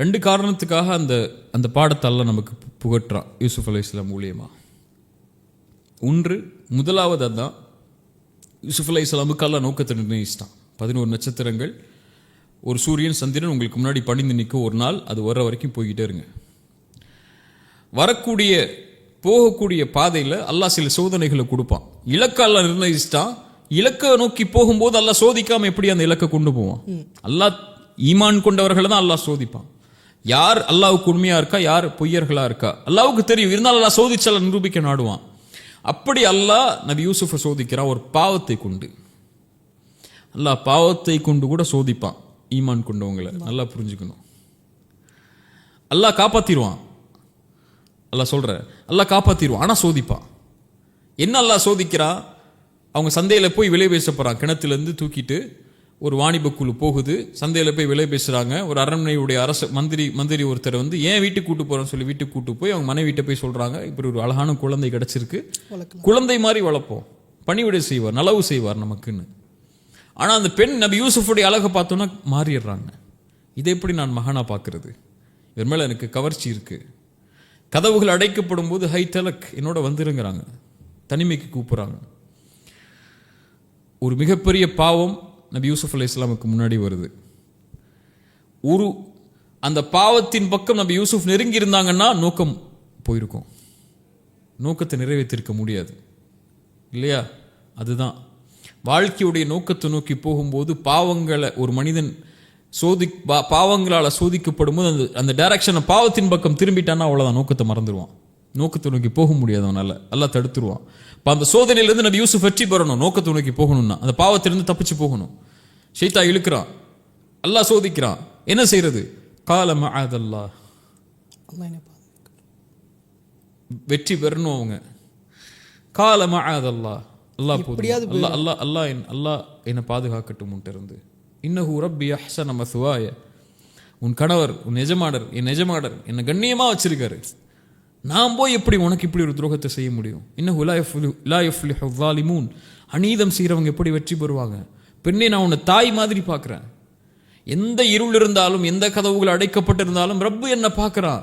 ரெண்டு காரணத்துக்காக அந்த அந்த பாடத்தை அல்லாஹ் நமக்கு புகட்டுறான் யூசுப் அலை இஸ்லாம் மூலியமா. ஒன்று முதலாவது அதான் யூசுப் அலை இஸ்லாமுக்கு நோக்கத்தை நிர்ணயிச்சிட்டான். பதினோரு நட்சத்திரங்கள் ஒரு சூரியன் சந்திரன் உங்களுக்கு முன்னாடி பணிந்து நிற்கும் ஒரு நாள் அது வர்ற வரைக்கும் போய்கிட்டே இருங்க. வரக்கூடிய போகக்கூடிய பாதையில் அல்லாஹ் சில சோதனைகளை கொடுப்பான். இலக்க அல்லாஹ் நிர்ணயிச்சிட்டான். இலக்கை நோக்கி போகும்போது அல்லாஹ் சோதிக்காம எப்படி அந்த இலக்கை கொண்டு போவான்? அல்லாஹ் ஈமான் கொண்டவர்களை தான் அல்லாஹ் சோதிப்பான். யார் அல்லாவுக்கு உண்மையாக இருக்கா யார் பொய்யர்களாக இருக்கா? அல்லாவுக்கு தெரியும். இருந்தாலும் அல்லா சோதிச்சால நிரூபிக்க நாடுவான் அப்படி அல்லாஹ் நபி யூசுஃபை சோதிக்கிறான் ஒரு பாவத்தை கொண்டு. அல்லாஹ் பாவத்தை கொண்டு கூட சோதிப்பான் ஈமான் கொண்டவங்களை. நல்லா புரிஞ்சுக்கணும். அல்லாஹ் காப்பாற்றிடுவான் அல்லாஹ் சொல்கிற அல்லாஹ் காப்பாற்றிடுவான் ஆனால் சோதிப்பான். என்ன அல்லாஹ் சோதிக்கிறான் அவங்க சந்தையில் போய் விலை பேச போகிறான் கிணத்துலேருந்து தூக்கிட்டு ஒரு வாணிப குழு போகுது. சந்தையில போய் விலை பேசுறாங்க. ஒரு அரண்மனையுடைய அரச மந்திரி மந்திரி ஒருத்தர் வந்து ஏன் வீட்டுக்கு கூட்டு போறோம்னு சொல்லி வீட்டுக்கு கூட்டு போய் அவங்க மனைவிட்ட போய் சொல்றாங்க. இப்படி ஒரு அழகான குழந்தை கிடைச்சிருக்கு. குழந்தை மாதிரி வளர்ப்போம். பணிவிடை செய்வார் நலவு செய்வார் நமக்குன்னு. ஆனா அந்த பெண் நபி யூசுஃபுடைய அழகை பார்த்தோன்னா மாறிடுறாங்க. இதை எப்படி நான் மகானா பார்க்கிறது? இவர் மேல எனக்கு கவர்ச்சி இருக்கு. கதவுகள் அடைக்கப்படும் போது ஹை தலக் என்னோட வந்துருங்கிறாங்க. தனிமைக்கு கூப்பிடுறாங்க. ஒரு மிகப்பெரிய பாவம் நபி யூசுஃப் அலி இஸ்லாமுக்கு முன்னாடி வருது. ஒரு அந்த பாவத்தின் பக்கம் நபி யூசுஃப் நெருங்கி இருந்தாங்கன்னா நோக்கம் போயிருக்கும். நோக்கத்தை நிறைவேற்றிருக்க முடியாது. இல்லையா? அதுதான். வாழ்க்கையுடைய நோக்கத்தை நோக்கி போகும்போது பாவங்களை ஒரு மனிதன் சோதி பா- சோதிக்கப்படும் போது அந்த அந்த டைரக்ஷனை பாவத்தின் பக்கம் திரும்பிட்டான்னா அவ்வளோதான் நோக்கத்தை மறந்துடுவான். நோக்கத்தை நோக்கி போக முடியாது அவனால எல்லாம் தடுத்துருவான். இப்போ அந்த சோதனையிலிருந்து நபி யூசுப் வெற்றி பெறணும் நோக்கத்தை நோக்கி போகணும்னா. அந்த பாவத்திலிருந்து தப்பிச்சு போகணும். ஷைத்தா இழுக்கிறான். அல்லாஹ் சோதிக்கிறான். என்ன செய்யறது கால மஅதல்லா அல்லாஹ் என்னை பாதுகாக்கட்டும். வெற்றி பெறணும் அவங்க. கால மஅதல்லா அல்லாஹ் போதும். அல்லாஹ் அல்லாஹ் அல்லாஹ் என் அல்லாஹ் என்னை பாதுகாக்கட்டும் இருந்து இன்னஹு ரப்பி அஹ்சன மசுவாய. உன் கணவர் உன் எஜமானர் என் எஜமானர் என்னை கண்ணியமா வச்சிருக்காரு. நான் போய் எப்படி உனக்கு இப்படி ஒரு துரோகத்தை செய்ய முடியும்? இன்னும் லா அநீதம் செய்கிறவங்க எப்படி வெற்றி பெறுவாங்க? பெண்ணே நான் உன்னை தாய் மாதிரி பார்க்குறேன். எந்த இருள் இருந்தாலும் எந்த கதவுகள் அடைக்கப்பட்டிருந்தாலும் ரப்பு என்ன பார்க்கறான்.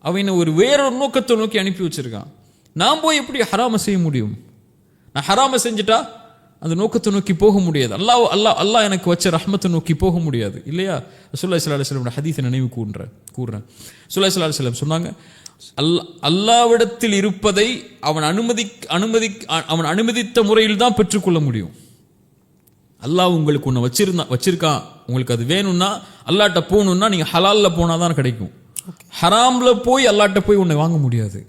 அவனை ஒரு வேறொரு நோக்கத்தை நோக்கி அனுப்பி வச்சிருக்கான். நான் போய் எப்படி ஹராம செய்ய முடியும்? நான் ஹராம செஞ்சுட்டா அந்த நோக்கத்தை நோக்கி போக முடியாது. அல்லாஹ் அல்லாஹ் அல்லாஹ் எனக்கு வச்ச ரஹ்மத்தை நோக்கி போக முடியாது. இல்லையா? சுல்லா இஸ்லா அலுவலம் ஹதீஸை நினைவு கூடுறேன் கூறுறேன். சுல்லா இஸ்லா அலுவலம் சொன்னாங்க அல்லா அல்லாவிடத்தில் இருப்பதை அவன் அனுமதி அனுமதி அவன் அனுமதித்த முறையில் தான் பெற்றுக்கொள்ள முடியும். அல்லாஹ் உங்களுக்கு ஒன்று வச்சிருந்தா வச்சிருக்கான் உங்களுக்கு அது வேணும்னா அல்லாட்ட போகணும்னா நீங்கள் ஹலால்ல போனால் தான் கிடைக்கும் ஹராம்ல போய் அல்லாட்ட போய் ஒன்று வாங்க முடியாது.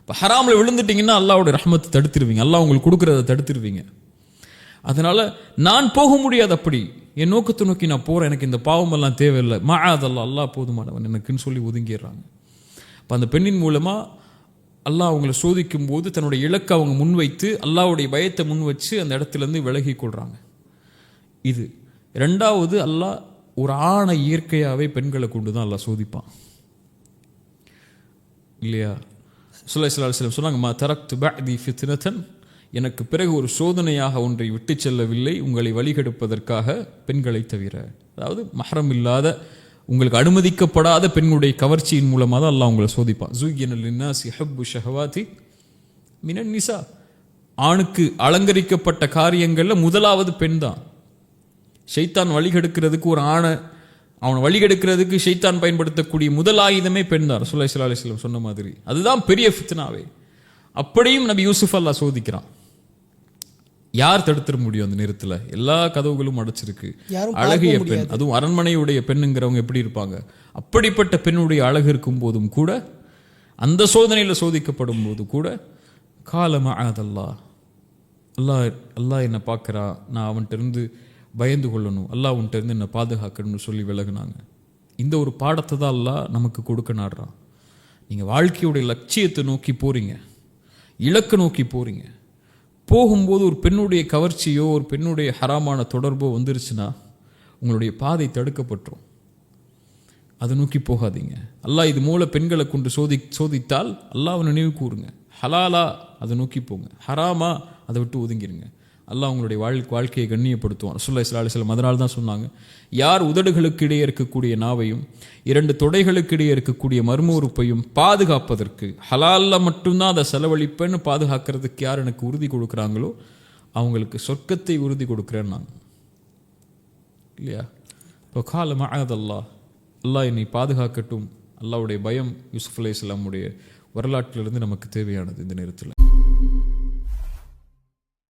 இப்போ ஹராம்ல விழுந்துட்டீங்கன்னா அல்லாவோட ரஹ்மத்தை தடுத்துருவீங்க. அல்லாஹ் உங்களுக்கு கொடுக்கறத தடுத்துருவீங்க. அதனால நான் போக முடியாது அப்படி. என் நோக்கத்தை நோக்கி நான் போறேன். எனக்கு இந்த பாவமெல்லாம் தேவையில்லை. மாதல்லா அல்லாஹ் போதுமானவன் எனக்குன்னு சொல்லி ஒதுங்கிடுறாங்க. அப்போ அந்த பெண்ணின் மூலமாக அல்லாஹ் அவங்கள சோதிக்கும் போது தன்னுடைய இலக்கை அவங்க முன்வைத்து அல்லாவுடைய பயத்தை முன் வச்சு அந்த இடத்துல இருந்து விலகி கொள்கிறாங்க இது. ரெண்டாவது அல்லாஹ் ஒரு ஆணை இயற்கையாகவே பெண்களை கொண்டு தான் அல்லாஹ் சோதிப்பான். இல்லையா? சுல்லா சிலம் சொன்னாங்க மா தரக்து பஅதி ஃபித்னதன். எனக்கு பிறகு ஒரு சோதனையாக ஒன்றை விட்டு செல்லவில்லை. உங்களை வழிகெடுப்பதற்காக பெண்களை தவிர. அதாவது மஹரம் இல்லாத உங்களுக்கு அனுமதிக்கப்படாத பெண்களுடைய கவர்ச்சியின் மூலமாக தான் அல்லாஹ் உங்களை சோதிப்பான். ஜூகியன் லின்னாசி ஹப்பு ஷஹவாதி மினன் நிசா. ஆணுக்கு அலங்கரிக்கப்பட்ட காரியங்களில் முதலாவது பெண் தான். ஷைத்தான் வழிகெடுக்கிறதுக்கு ஒரு ஆணை அவனை வழிகெடுக்கிறதுக்கு ஷைத்தான் பயன்படுத்தக்கூடிய முதல் ஆயுதமே பெண் தான் ரசூலுல்லாஹி ஸல்லல்லாஹு சொன்ன மாதிரி. அதுதான் பெரிய ஃபித்னாவே. அப்படியும் நபி யூசுஃப் அல்லா சோதிக்கிறான். யார் தடுத்துட முடியும் அந்த நேரத்துல? எல்லா கதவுகளும் அடைச்சிருக்கு. அழகிய பெண் அதுவும் அரண்மனையுடைய பெண்ணுங்கிறவங்க எப்படி இருப்பாங்க? அப்படிப்பட்ட பெண்ணுடைய அழகு இருக்கும் போதும் கூட அந்த சோதனையில சோதிக்கப்படும் போது கூட காலமா அதல்லா அல்லாஹ் அல்லாஹ் என்னை பார்க்கறா. நான் அவன்கிட்ட இருந்து பயந்து கொள்ளணும். அல்லாஹ் அவன்கிட்ட இருந்து என்னை பாதுகாக்கணும்னு சொல்லி விலகுனாங்க. இந்த ஒரு பாடத்தை தான் அல்லாஹ் நமக்கு கொடுக்க நாடுறான் நீங்க வாழ்க்கையுடைய லட்சியத்தை நோக்கி போறீங்க. இலக்கை நோக்கி போறீங்க. போகும்போது ஒரு பெண்ணுடைய கவர்ச்சியோ ஒரு பெண்ணுடைய ஹராமான தொடர்போ வந்துருச்சுன்னா உங்களுடைய பாதை தடுக்கப்பட்டுரும். அதை நோக்கி போகாதீங்க. அல்லாஹ் இது மூல பெண்களை கொண்டு சோதி சோதித்தால் அல்லாஹ் நினைவு கூறுங்க. ஹலாலா அதை நோக்கி போங்க. ஹராமா அதை விட்டு ஒதுங்கிருங்க. அல்லாஹ் உங்களுடைய வாழ் வாழ்க்கையை கண்ணியப்படுத்துவான். ரசூல்லா இஸ்லா அலிஸ்லாம் அதனால தான் சொன்னாங்க யார் உதடுகளுக்கு இடையே இருக்கக்கூடிய நாவையும் இரண்டு தொடைகளுக்கு இடையே இருக்கக்கூடிய மர்ம உறுப்பையும் பாதுகாப்பதற்கு ஹலாலில் மட்டும்தான் அதை செலவழிப்பேன்னு பாதுகாக்கிறதுக்கு யார் எனக்கு உறுதி கொடுக்குறாங்களோ அவங்களுக்கு சொர்க்கத்தை உறுதி கொடுக்குறேன்னு நான் இல்லையா? இப்போ கால மகதல்லா அல்லாஹ் என்னை பாதுகாக்கட்டும். அல்லாவுடைய பயம் யூசுஃப் இஸ்லாமுடைய வரலாற்றிலிருந்து நமக்கு தேவையானது இந்த நேரத்தில்.